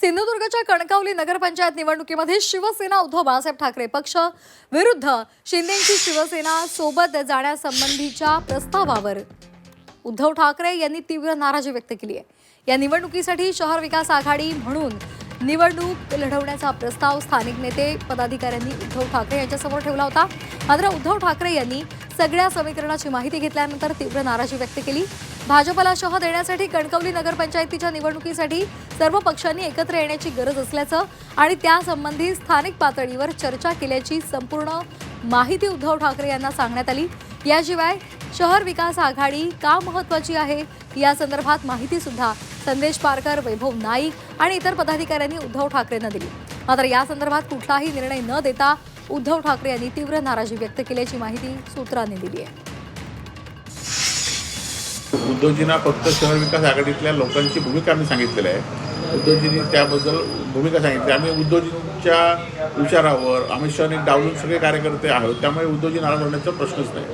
सिंधुदुर्गच्या कणकवली नगरपंचायत निवडणुकीमध्ये शिवसेना उद्धव बाळासाहेब ठाकरे पक्ष विरुद्ध शिंदेची शिवसेना सोबत जाण्यासंबंधीच्या प्रस्तावावर. उद्धव ठाकरे यांनी तीव्र नाराजी व्यक्त केली आहे. या निवडणुकीसाठी शहर विकास आघाडी म्हणून निवडणूक लढवण्याचा प्रस्ताव स्थानिक नेते पदाधिकाऱ्यांनी उद्धव ठाकरे यांच्यासमोर ठेवला होता. मात्र उद्धव ठाकरे यांनी सगळ्या समीकरणाची माहिती घेतल्यानंतर तीव्र नाराजी व्यक्त केली. भाजपला शह देण्यासाठी कणकवली नगरपंचायतीच्या निवडणुकीसाठी सर्व पक्षांनी एकत्र येण्याची गरज असल्याचं आणि त्यासंबंधी स्थानिक पातळीवर चर्चा केल्याची संपूर्ण माहिती उद्धव ठाकरे यांना सांगण्यात आली. याशिवाय शहर विकास आघाडी का महत्वाची आहे? या संदर्भात माहिती सुद्धा संदेश पारकर वैभव नाईक आणि इतर पदाधिकाऱ्यांनी उद्धव ठाकरेंना दिली. मात्र या संदर्भात कुठलाही निर्णय न देता उद्धव ठाकरे यांनी तीव्र नाराजी व्यक्त केल्याची माहिती सूत्रांनी दिली आहे. उद्धवजींना फक्त शहर विकास आघाडीतल्या लोकांची भूमिका आम्ही सांगितलेली आहे. उद्धवजींनी त्याबद्दल भूमिका सांगितली. आम्ही उद्धवजींच्या विचारावर अमित शहानी डावलून सगळे कार्यकर्ते आहोत त्यामुळे उद्धवजी नाराज होण्याचा प्रश्नच नाही.